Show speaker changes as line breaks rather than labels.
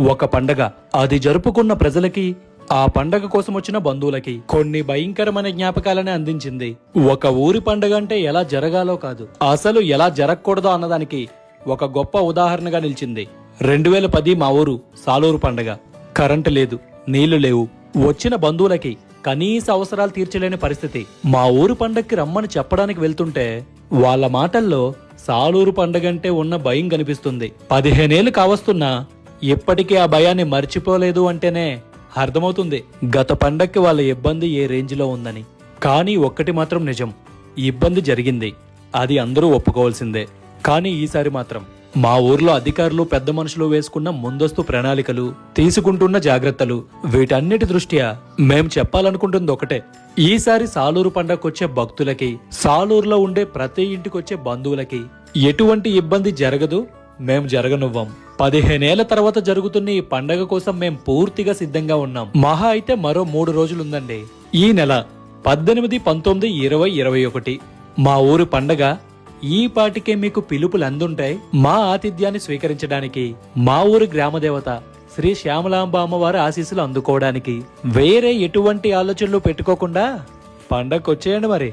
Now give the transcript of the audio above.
ఒక పండగ. అది జరుపుకున్న ప్రజలకి ఆ పండగ కోసం వచ్చిన బంధువులకి కొన్ని భయంకరమైన జ్ఞాపకాలని అందించింది. ఒక ఊరి పండగ అంటే ఎలా జరగాలో కాదు. అసలు ఎలా జరగకూడదో అన్నదానికి ఒక గొప్ప ఉదాహరణగా నిలిచింది. రెండు వేల పది మా ఊరు సాలూరు పండగ. కరెంటు లేదు నీళ్ళు లేవు. వచ్చిన బంధువులకి కనీస అవసరాలు తీర్చలేని పరిస్థితి. మా ఊరు పండగకి రమ్మని చెప్పడానికి వెళ్తుంటే వాళ్ళ మాటల్లో సాలూరు పండగంటే ఉన్న భయం కనిపిస్తుంది. పదిహేనేళ్ళు కావస్తున్నా ఎప్పటికీ ఆ భయాన్ని మర్చిపోలేదు అంటేనే అర్థమవుతుంది. గత పండక్కి వాళ్ళ ఇబ్బంది ఏ రేంజ్లో ఉందని. కానీ ఒక్కటి మాత్రం నిజం. ఇబ్బంది జరిగింది. అది అందరూ ఒప్పుకోవాల్సిందే. కానీ ఈసారి మాత్రం. మా ఊర్లో అధికారులు పెద్ద మనుషులు వేసుకున్న ముందస్తు ప్రణాళికలు తీసుకుంటున్న జాగ్రత్తలు వీటన్నిటి దృష్ట్యా మేం చెప్పాలనుకుంటుంది ఒకటే. ఈసారి సాలూరు పండగకొచ్చే భక్తులకి సాలూరులో ఉండే ప్రతి ఇంటికొచ్చే బంధువులకి ఎటువంటి ఇబ్బంది జరగదు మేం జరగనివ్వం. పదిహేనేళ్ళ తర్వాత జరుగుతున్న ఈ పండగ కోసం మేం పూర్తిగా సిద్ధంగా ఉన్నాం. మహా అయితే మరో మూడు రోజులుందండి. ఈ నెల పద్దెనిమిది పంతొమ్మిది ఇరవై ఇరవై ఒకటి. మా ఊరు పండగ ఈ పాటికే మీకు పిలుపులు అందుంటాయి. మా ఆతిథ్యాన్ని స్వీకరించడానికి మా ఊరి గ్రామదేవత శ్రీ శ్యామలాంబ అమ్మవారి ఆశీస్సులు అందుకోవడానికి వేరే ఎటువంటి ఆలోచనలు పెట్టుకోకుండా పండగకొచ్చేయండి మరి.